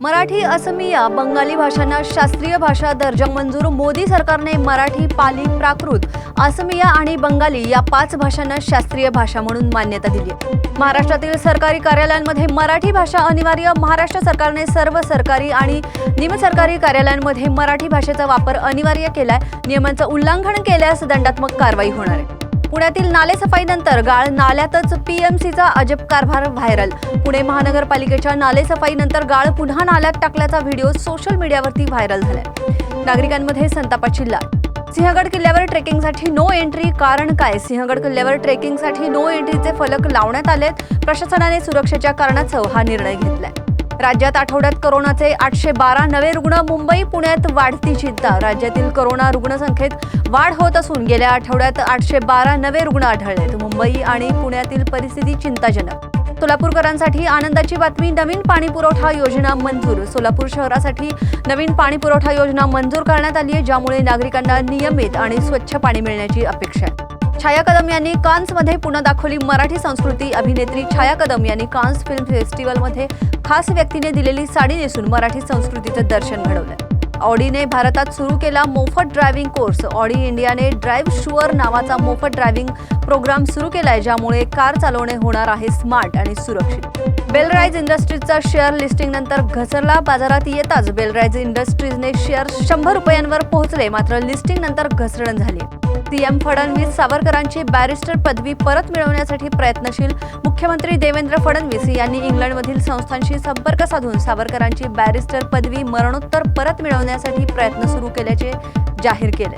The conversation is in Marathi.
मराठी असमिया बंगाली भाषांना शास्त्रीय भाषा दर्जा मंजूर मोदी सरकारने मराठी पाली प्राकृत असमिया आणि बंगाली या पाच भाषांना शास्त्रीय भाषा म्हणून मान्यता दिली महाराष्ट्रातील सरकारी कार्यालयांमध्ये मराठी भाषा अनिवार्य महाराष्ट्र सरकारने सर्व सरकारी आणि निमसरकारी कार्यालयांमध्ये मराठी भाषेचा वापर अनिवार्य केलाय नियमांचं उल्लंघन केल्यास दंडात्मक कारवाई होणार आहे. पुण्यातील नालेसफाईनंतर गाळ नाल्यातच पीएमसीचा अजब कारभार व्हायरल. पुणे महानगरपालिकेच्या नालेसफाईनंतर गाळ पुन्हा नाल्यात टाकल्याचा व्हिडिओ सोशल मीडियावरती व्हायरल झालाय. नागरिकांमध्ये संतापाची लाट सिंहगड किल्ल्यावर ट्रेकिंगसाठी नो एंट्री. कारण काय? सिंहगड किल्ल्यावर ट्रेकिंगसाठी नो एंट्रीचे फलक लावण्यात आलेत. प्रशासनाने सुरक्षेच्या कारणाचं हा निर्णय घेतलाय. राज्यात आठवड्यात कोरोनाचे आठशे बारा नवे रुग्ण मुंबई पुण्यात वाढती चिंता राज्यातील कोरोना रुग्णसंख्येत वाढ होत असून गेल्या आठवड्यात आठशे बारा नवे रुग्ण आढळलेत. मुंबई आणि पुण्यातील परिस्थिती चिंताजनक. सोलापूरकरांसाठी आनंदाची बातमी नवीन पाणी पुरवठा योजना मंजूर. सोलापूर शहरासाठी नवीन पाणी पुरवठा योजना मंजूर करण्यात आली आहे ज्यामुळे नागरिकांना नियमित आणि स्वच्छ पाणी मिळण्याची अपेक्षा आहे. छाया कदम यांनी कान्समध्ये पुन्हा दाखवली मराठी संस्कृती अभिनेत्री छाया कदम यांनी कान्स फिल्म फेस्टिवलमध्ये खास व्यक्तीने दिलेली साडी नेसून मराठी संस्कृतीचं दर्शन घडवलं ऑडीने भारतात सुरू केला मोफत ड्रायव्हिंग कोर्स. ऑडी इंडियाने ड्राईव्ह शुअर नावाचा मोफत ड्रायव्हिंग प्रोग्राम सुरू केलाय ज्यामुळे कार चालवणे होणार आहे स्मार्ट आणि सुरक्षित. बेलराईज इंडस्ट्रीजचा शेअर लिस्टिंग नंतर घसरला. बाजारात येताच बेलराईज इंडस्ट्रीजने शेअर शंभर रुपयांवर पोहोचले मात्र लिस्टिंग नंतर घसरण झाली. सीएम फडणवीस सावरकरांची बॅरिस्टर पदवी परत मिळवण्यासाठी प्रयत्नशील मुख्यमंत्री देवेंद्र फडणवीस यांनी इंग्लंडमधील संस्थांशी संपर्क साधून सावरकरांची बॅरिस्टर पदवी मरणोत्तर परत मिळवण्यासाठी प्रयत्न सुरू केल्याचे जाहीर केले.